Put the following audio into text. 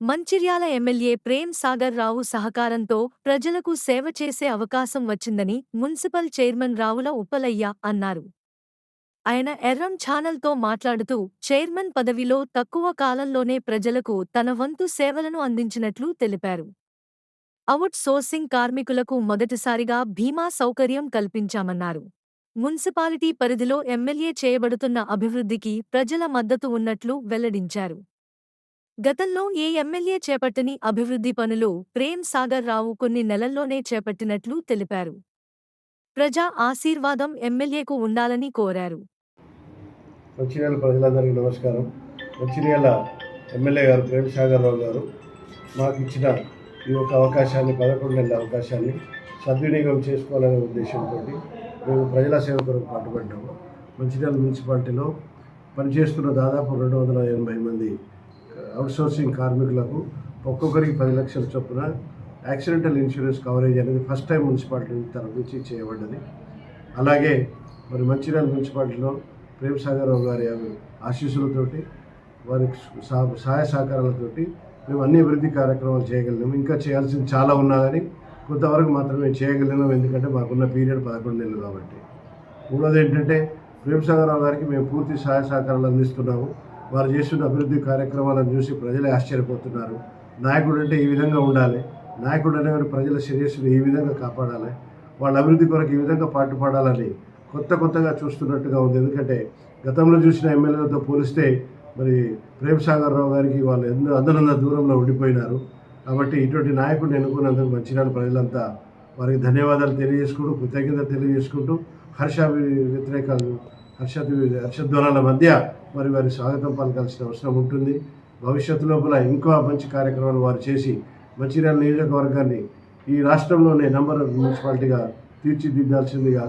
Mancherial MLA Prem Sagar Rao సహకారంతో ప్రజలకు సేవ చేసే అవకాశం వచ్చిందని మున్సిపల్ చైర్మన్ రావుల ఉప్పలయ్య అన్నారు. ఆయన ఎర్రం ఛానల్తో మాట్లాడుతూ చైర్మన్ పదవిలో తక్కువ కాలంలోనే ప్రజలకు తన వంతు సేవలను అందించినట్లు తెలిపారు. అవుట్ సోర్సింగ్ కార్మికులకు మొదటిసారిగా భీమా సౌకర్యం కల్పించామన్నారు. మున్సిపాలిటీ పరిధిలో ఎమ్మెల్యే చేయబడుతున్న అభివృద్ధికి ప్రజల మద్దతు ఉన్నట్లు వెల్లడించారు. గతంలో ఏ ఎమ్మెల్యే చేపట్టని అభివృద్ధి పనులు ప్రేమ్ సాగర్ రావు కొన్ని నెలల్లోనే చేపట్టినట్లు తెలిపారు. ప్రజా ఆశీర్వాదం ఎమ్మెల్యేకు ఉండాలని కోరారు. మంచిర్యాల ప్రజలందరికీ నమస్కారం. మంచిర్యాల ఎమ్మెల్యే గారు ప్రేమ్ సాగర్ రావు గారు మాకు ఇచ్చిన ఈ యొక్క అవకాశాన్ని పదకొండు నెలల అవకాశాన్ని సద్వినియోగం చేసుకోవాలనే ఉద్దేశంతో మేము ప్రజల సేవ కొరకు పాటుపడ్డాము. మంచిర్యాల మున్సిపాలిటీలో పనిచేస్తున్న దాదాపు రెండు వందల ఎనభై మంది అవుట్సోర్సింగ్ కార్మికులకు ఒక్కొక్కరికి పది లక్షల చొప్పున యాక్సిడెంటల్ ఇన్సూరెన్స్ కవరేజ్ అనేది ఫస్ట్ టైం మున్సిపాలిటీ తరఫు నుంచి చేయబడ్డది. అలాగే మరి మంచిర్యాల మున్సిపాలిటీలో ప్రేమ్ సాగర్ రావు గారి ఆశీస్సులతోటి వారి సహ- సహాయ సహకారాలతోటి మేము అన్ని అభివృద్ధి కార్యక్రమాలు చేయగలిగాము. ఇంకా చేయాల్సింది చాలా ఉన్నా కానీ కొంతవరకు మాత్రమే చేయగలిగినాం. ఎందుకంటే మాకున్న పీరియడ్ పదకొండు నెలలు కాబట్టి. మూడోది ఏంటంటే ప్రేమ్ సాగర్ రావు గారికి మేము పూర్తి సహాయ సహకారాలు అందిస్తున్నాము. వారు చేస్తున్న అభివృద్ధి కార్యక్రమాలను చూసి ప్రజలే ఆశ్చర్యపోతున్నారు. నాయకుడు అంటే ఈ విధంగా ఉండాలి. నాయకుడు అనేవారు ప్రజల శ్రేయస్సును ఈ విధంగా కాపాడాలి. వాళ్ళ అభివృద్ధి కొరకు ఈ విధంగా పాటుపడాలని కొత్త కొత్తగా చూస్తున్నట్టుగా ఉంది. ఎందుకంటే గతంలో చూసిన ఎమ్మెల్యేలతో పోలిస్తే మరి ప్రేమ్ సాగర్ రావు గారికి వాళ్ళు ఎన్నో అందనంద దూరంలో ఉండిపోయినారు. కాబట్టి ఇటువంటి నాయకుడిని ఎన్నుకున్నందుకు మంచిర్యాల ప్రజలంతా వారికి ధన్యవాదాలు తెలియజేసుకుంటూ కృతజ్ఞత తెలియజేసుకుంటూ హర్ష వ్యతిరేకాలు హర్షద్ హర్షధ్వనాల మధ్య మరి వారి స్వాగతం పలకాల్సిన అవసరం ఉంటుంది. భవిష్యత్తు లోపల ఇంకా మంచి కార్యక్రమాలు వారు చేసి మంచిర్యాల నియోజకవర్గాన్ని ఈ రాష్ట్రంలోనే నంబర్ మున్సిపాలిటీగా తీర్చిదిద్దాల్సిందిగా